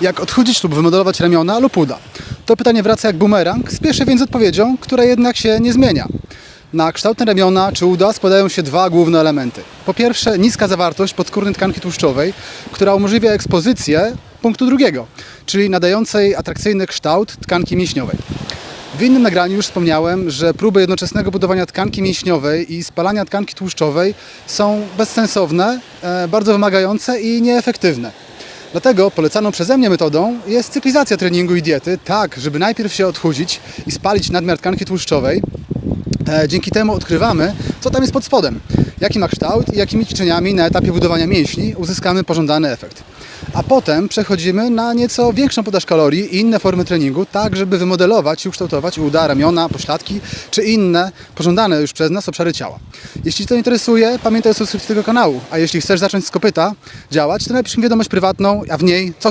Jak odchudzić lub wymodelować ramiona lub uda? To pytanie wraca jak bumerang, spieszę więc odpowiedzią, która jednak się nie zmienia. Na kształtne ramiona czy uda składają się dwa główne elementy. Po pierwsze niska zawartość podskórnej tkanki tłuszczowej, która umożliwia ekspozycję punktu drugiego, czyli nadającej atrakcyjny kształt tkanki mięśniowej. W innym nagraniu już wspomniałem, że próby jednoczesnego budowania tkanki mięśniowej i spalania tkanki tłuszczowej są bezsensowne, e, bardzo wymagające i nieefektywne. Dlatego polecaną przeze mnie metodą jest cyklizacja treningu i diety, tak żeby najpierw się odchudzić i spalić nadmiar tkanki tłuszczowej. E, Dzięki temu odkrywamy, co tam jest pod spodem, jaki ma kształt i jakimi ćwiczeniami na etapie budowania mięśni uzyskamy pożądany efekt. A potem przechodzimy na nieco większą podaż kalorii i inne formy treningu, tak żeby wymodelować i ukształtować uda, ramiona, pośladki czy inne pożądane już przez nas obszary ciała. Jeśli Cię to interesuje, pamiętaj o subskrypcji tego kanału, a jeśli chcesz zacząć z kopyta działać, to napisz mi wiadomość prywatną, a w niej co chcesz